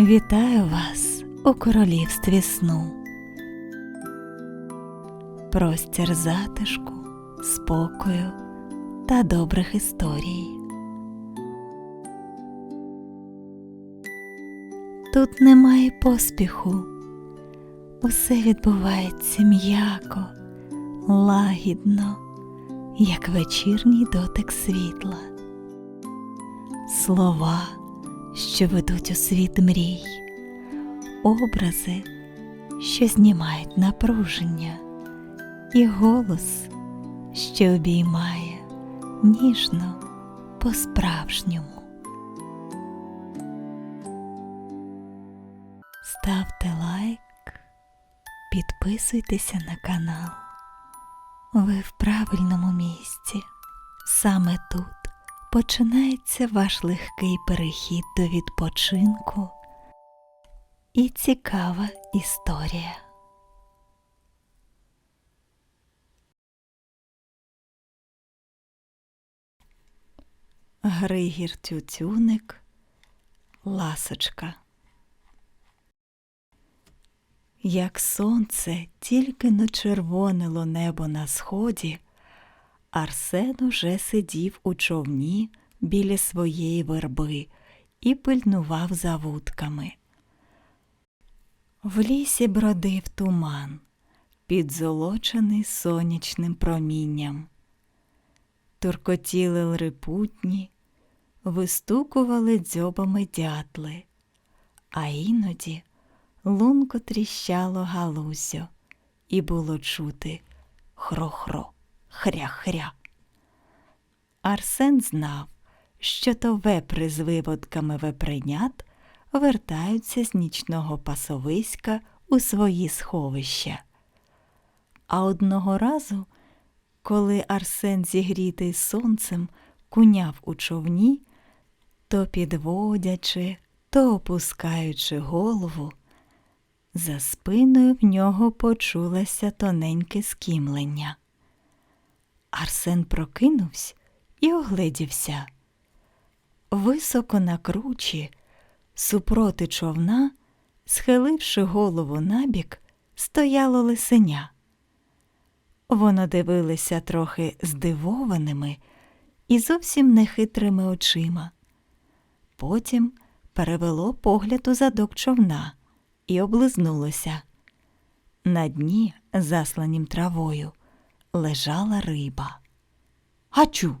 Вітаю вас у королівстві сну. Простір затишку, спокою та добрих історій. Тут немає поспіху, усе відбувається м'яко, лагідно, як вечірній дотик світла. Слова, що ведуть у світ мрій, образи, що знімають напруження, і голос, що обіймає ніжно по-справжньому. Ставте лайк, підписуйтеся на канал. Ви в правильному місці. Саме тут починається ваш легкий перехід до відпочинку і цікава історія. Григір Тютюник Ласочка. Як сонце тільки но червонило небо на сході, Арсен уже сидів у човні біля своєї верби і пильнував за вудками. В лісі бродив туман, підзолочений сонячним промінням. Туркотіли лрипутні, вистукували дзьобами дятли, а іноді лунко тріщало галузю, і було чути хро-хро, хря-хря. Арсен знав, що то вепри з виводками вепренят вертаються з нічного пасовиська у свої сховища. А одного разу, коли Арсен, зігрітий сонцем, куняв у човні, то підводячи, то опускаючи голову, за спиною в нього почулося тоненьке скімлення. Арсен прокинувся і огледівся. Високо на кручі, супроти човна, схиливши голову набік, стояло лисеня. Воно дивилося трохи здивованими і зовсім нехитрими очима. Потім перевело погляд у задок човна і облизнулося. На дні, засланім травою, лежала риба. Гачу,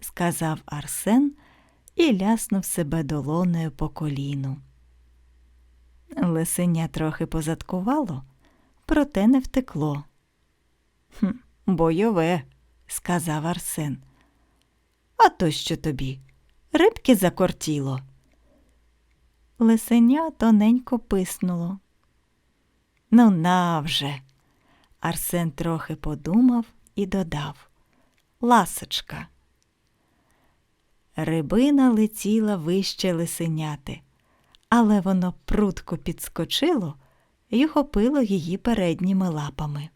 сказав Арсен і ляснув себе долоною по коліну. Лисеня трохи позадкувало, проте не втекло. «Хм, Бойове, сказав Арсен. А то що тобі? Рибки закортіло. Лисеня тоненько писнуло. Ну, навже. Арсен трохи подумав і додав Ласочка. Рибина летіла вище лисеняти, але воно прутко підскочило і хопило її передніми лапами.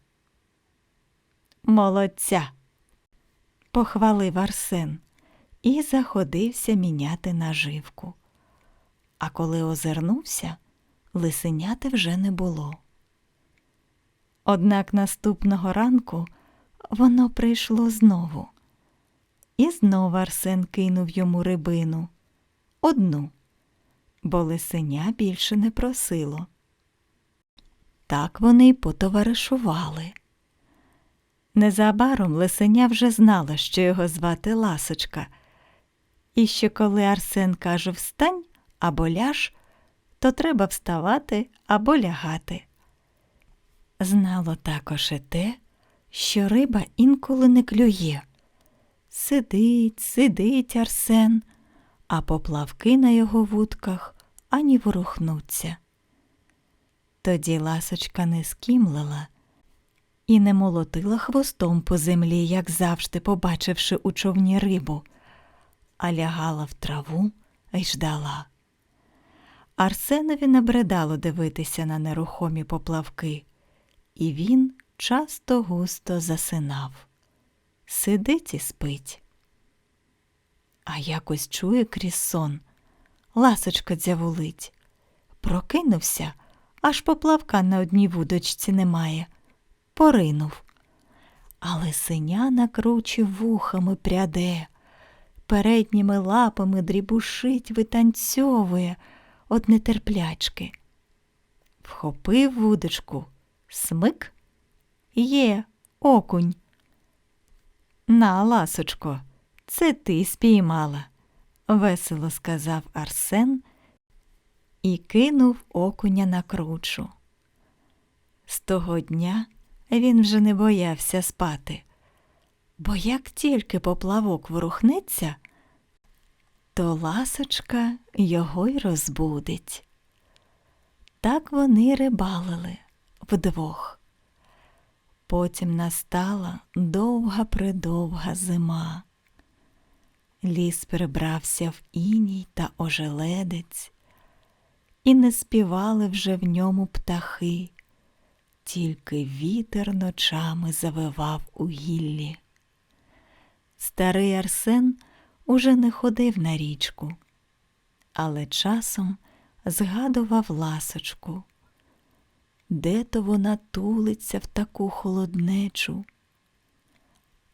Молодця, похвалив Арсен і заходився міняти наживку. А коли озирнувся, лисеняти вже не було. Однак наступного ранку воно прийшло знову. І знову Арсен кинув йому рибину одну, бо лисеня більше не просило. Так вони й потоваришували. Незабаром лисеня вже знала, що його звати Ласочка, і що коли Арсен каже встань або ляж, то треба вставати або лягати. Знало також і те, що риба інколи не клює. Сидить, сидить Арсен, а поплавки на його вудках ані ворухнуться. Тоді ласочка не скімлила і не молотила хвостом по землі, як завжди, побачивши у човні рибу, а лягала в траву й ждала. Арсенові набридало дивитися на нерухомі поплавки, і він часто густо засинав. Сидить і спить. А якось чує крізь сон. Ласочка дзявулить. Прокинувся, аж поплавка на одній вудочці немає. Поринув. А лисеня на кручі вухами пряде, передніми лапами дрібушить, витанцьовує од нетерплячки. Вхопив вудочку, смик. Є, окунь. На, ласочко, це ти спіймала, весело сказав Арсен і кинув окуня на кручу. З того дня він вже не боявся спати, бо як тільки поплавок ворухнеться, то ласочка його й розбудить. Так вони рибалили вдвох. Потім настала довга придовга зима. Ліс перебрався в іній та ожеледець, і не співали вже в ньому птахи, тільки вітер ночами завивав у гіллі. Старий Арсен уже не ходив на річку, але часом згадував ласочку. Де то вона тулиться в таку холоднечу?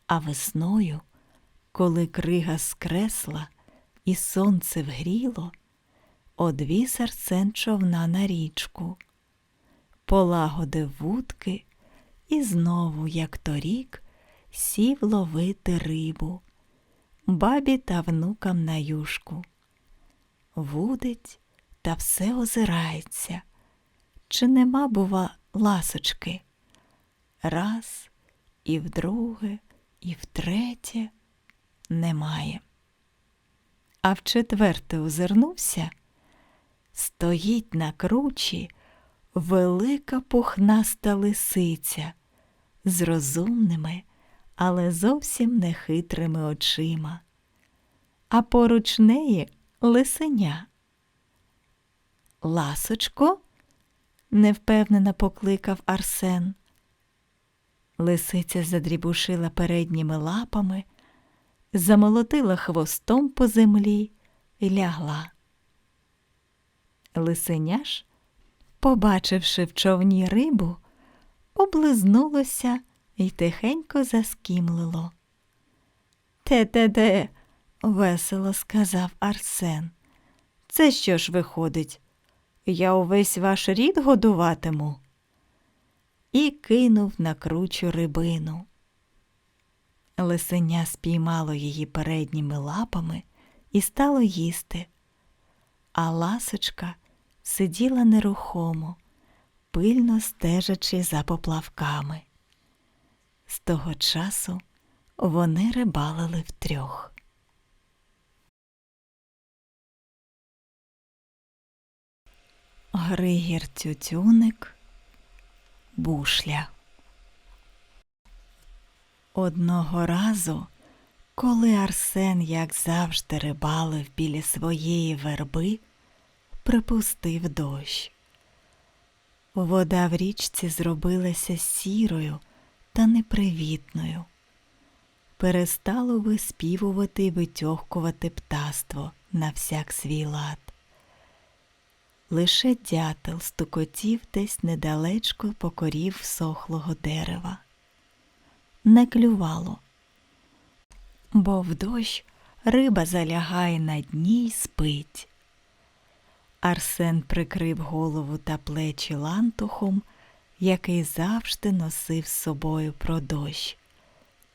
А весною, коли крига скресла і сонце вгріло, одвіз Арсен човна на річку, полагодив вудки і знову, як торік, сів ловити рибу, бабі та внукам на юшку. Вудить та все озирається. Чи нема, бува, ласочки? Раз і вдруге, і втретє немає. А в четверте озирнувся, стоїть на кручі велика пухнаста лисиця з розумними, але зовсім нехитрими очима, а поруч неї лисеня. Ласочко? Невпевнено покликав Арсен. Лисиця задрібушила передніми лапами, замолотила хвостом по землі і лягла. Лисеня побачивши в човні рибу, облизнулося і тихенько заскімлило. Те-те-те, весело сказав Арсен. Це що ж виходить? Я увесь ваш рід годуватиму. І кинув на кручу рибину. Лисеня спіймало її передніми лапами і стало їсти, а ласочка сиділа нерухомо, пильно стежачи за поплавками. З того часу вони рибалили втрьох. Григір Тютюник Бушля. Одного разу, коли Арсен, як завжди, рибалив біля своєї верби, припустив дощ. Вода в річці зробилася сірою та непривітною. Перестало виспівувати й витьохкувати птаство на всяк свій лад. Лише дятел стукотів десь недалечко покорів сохлого дерева. Не клювало, бо в дощ риба залягає на дні й спить. Арсен прикрив голову та плечі лантухом, який завжди носив з собою про дощ,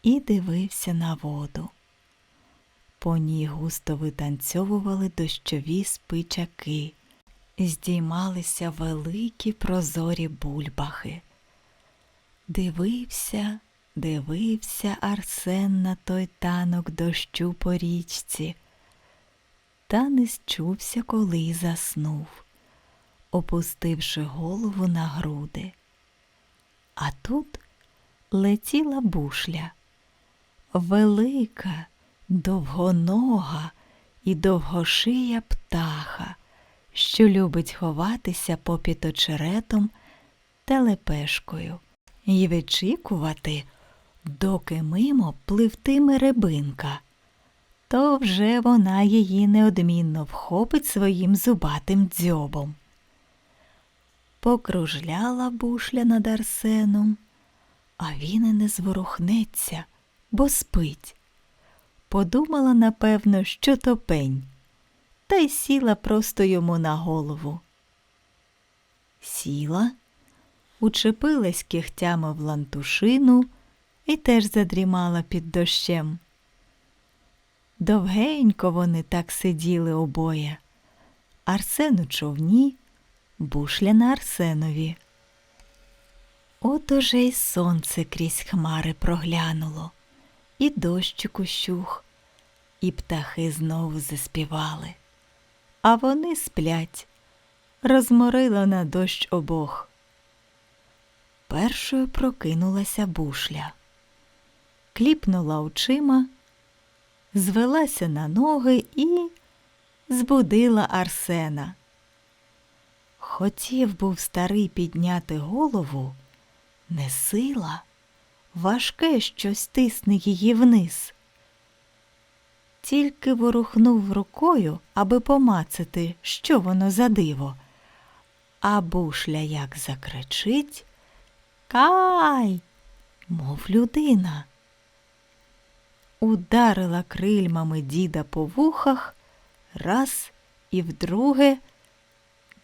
і дивився на воду. По ній густо витанцьовували дощові спичаки здіймалися великі прозорі бульбахи. Дивився, дивився Арсен на той танок дощу по річці, та не счувся, коли заснув, опустивши голову на груди. А тут летіла бушля, велика, довгонога і довгошия птаха що любить ховатися попід очеретом та лепешкою і вичікувати, доки мимо пливтиме рибинка, то вже вона її неодмінно вхопить своїм зубатим дзьобом. Покружляла бушля над Арсеном, а він і не зворухнеться, бо спить. Подумала, напевно, що то пень, та й сіла просто йому на голову. Сіла, учепилась кігтями в лантушину і теж задрімала під дощем. Довгенько вони так сиділи обоє. Арсен у човні, бушля на Арсенові. От уже й сонце крізь хмари проглянуло, і дощик ущух, і птахи знову заспівали. А вони сплять, розморило на дощ обох. Першою прокинулася бушля, кліпнула очима, звелася на ноги і збудила Арсена. Хотів був старий підняти голову, не сила, важке щось тисне її вниз. Тільки ворухнув рукою, аби помацати, що воно за диво. А бушля як закричить Кай, мов людина. Ударила крильмами діда по вухах раз і вдруге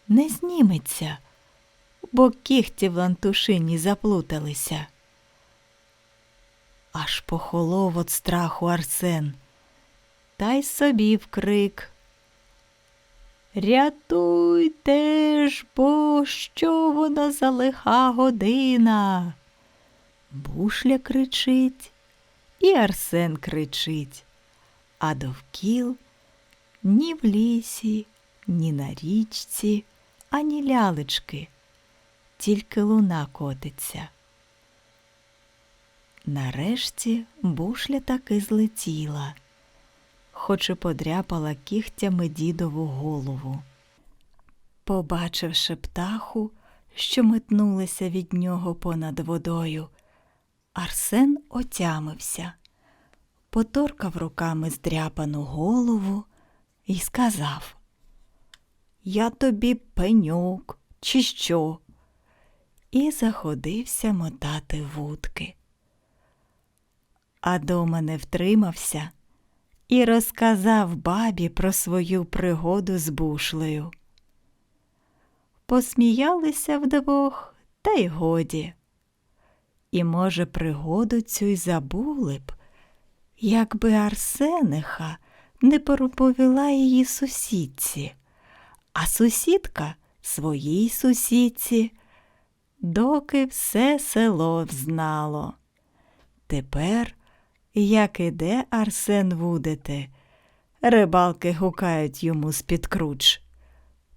не зніметься, бо кіхті в лантушині заплуталися. Аж похолов от страху Арсен, та й собі вкрик. Рятуйте ж, бо що воно за лиха година? Бушля кричить, і Арсен кричить, а довкіл ні в лісі, ні на річці, ані лялечки, тільки луна котиться. Нарешті бушля таки злетіла, хоч і подряпала кігтями дідову голову. Побачивши птаху, що метнулася від нього понад водою, Арсен отямився, поторкав руками здряпану голову і сказав Я тобі пеньок, чи що? І заходився мотати вудки. А дома не втримався і розказав бабі про свою пригоду з бушлею. Посміялися вдвох, та й годі. І, може, пригоду цю й забули б, якби Арсениха не переповіла її сусідці, а сусідка своїй сусідці, доки все село взнало. Тепер, як іде Арсен вудити, рибалки гукають йому з-під круч.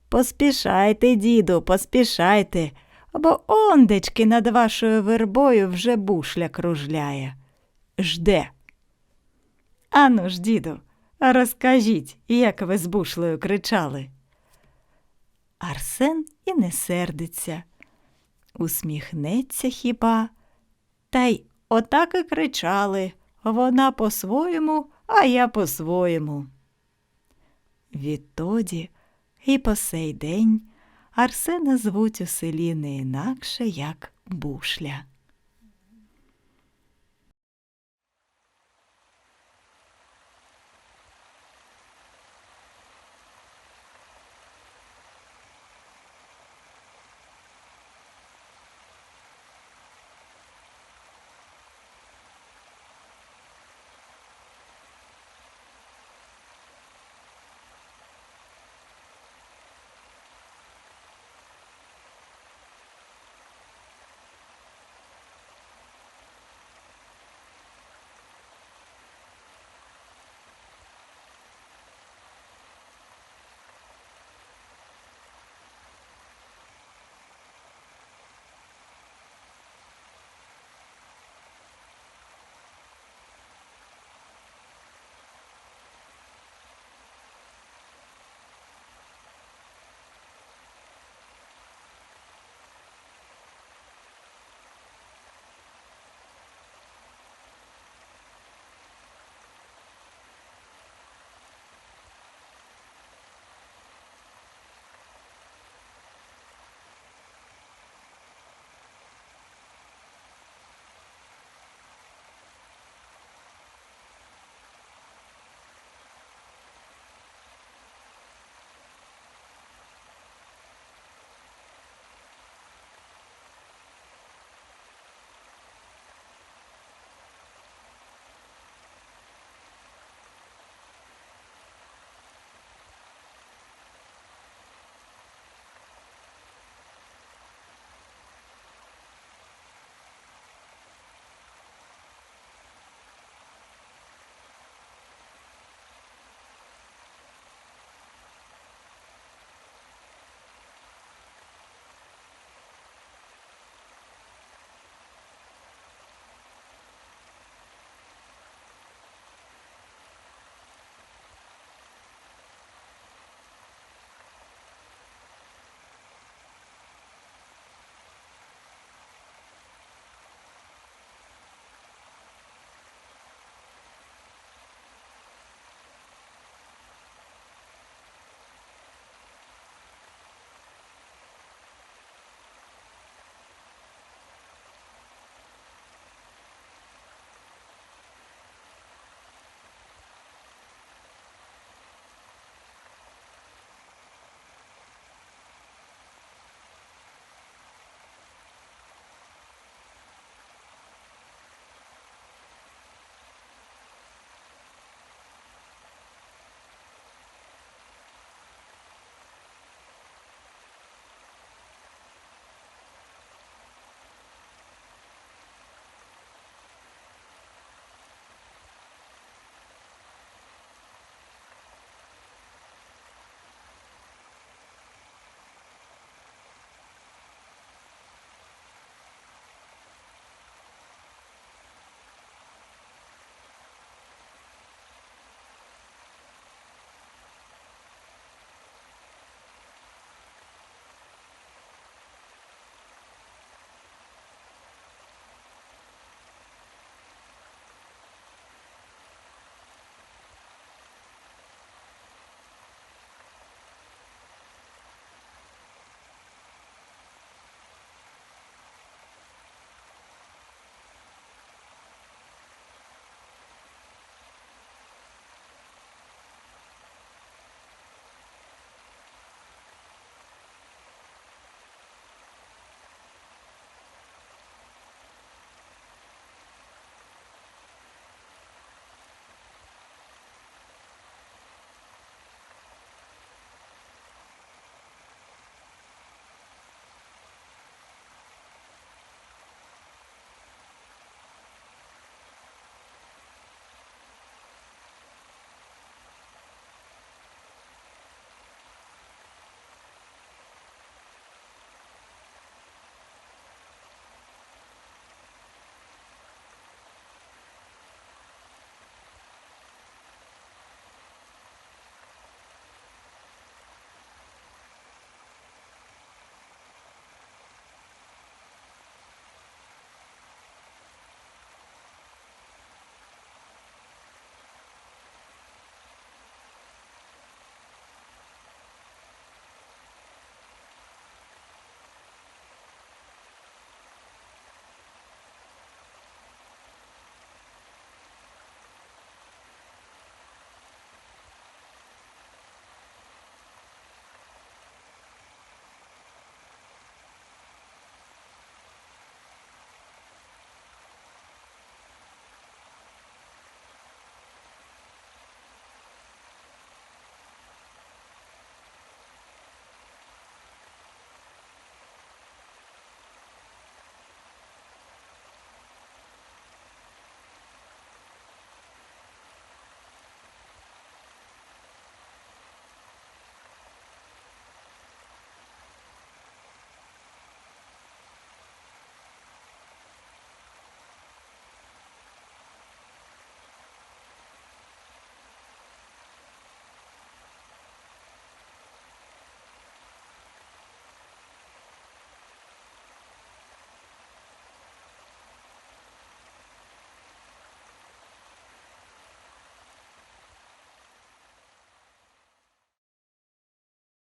Поспішайте, діду, поспішайте, бо ондечки над вашою вербою вже бушля кружляє. Жде. Ану ж, діду, розкажіть, як ви з бушлею кричали. Арсен і не сердиться, усміхнеться хіба, та й отак і кричали вона по-своєму, а я по-своєму. Відтоді і по сей день Арсена звуть у селі не інакше, як бушля.